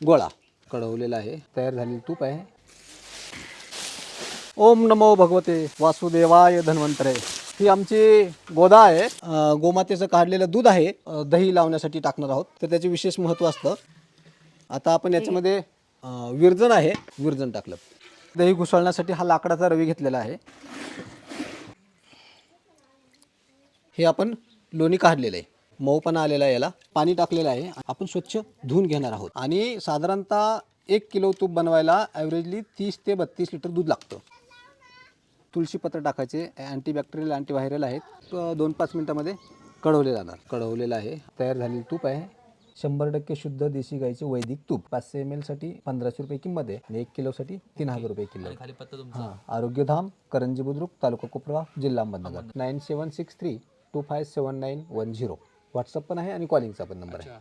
गोळा कढवलेला आहे. तयार झालेलं तूप आहे. ओम नमो भगवते वासुदेवाय धन्वंतरे. ही आमची गोदा आहे. गोमातेचं काढलेलं दूध आहे. दही लावण्यासाठी टाकणार आहोत. तर त्याचे विशेष महत्त्व असतं. आता आपण याच्यामध्ये विरजन विरजण आहे. विरजण टाकलं. दही घुसळण्यासाठी हा लाकडाचा रवी घेतलेला आहे. हे आपण लोणी काढलेलं आहे. मऊपणा आलेला आहे याला. पाणी टाकलेलं आहे. आपण स्वच्छ धुवून घेणार आहोत. आणि साधारणतः एक किलो तूप बनवायला ॲव्हरेजली तीस ते बत्तीस लिटर दूध लागतं. तुळशीपत्र टाकायचे. अँटीबॅक्टेरियल अँटीव्हायरल आहेत. दोन पाच मिनटामध्ये कढवले जाणार. कढवलेलं आहे. तयार झालेलं तूप आहे. शंभर टक्के शुद्ध देशी गाईचे वैदिक तूप. पाचशे एमसाठी पंधराशे रुपये किंमत आहे. आणि एक किलोसाठी तीन हजार रुपये किलो हां. आरोग्यधाम करंजी बुद्रुक तालुका कुपरा जिल्हा Ahmednagar. Nine seven six three two five seven nine one zero. WhatsApp पण आहे आणि कॉलिंगचा पण नंबर आहे.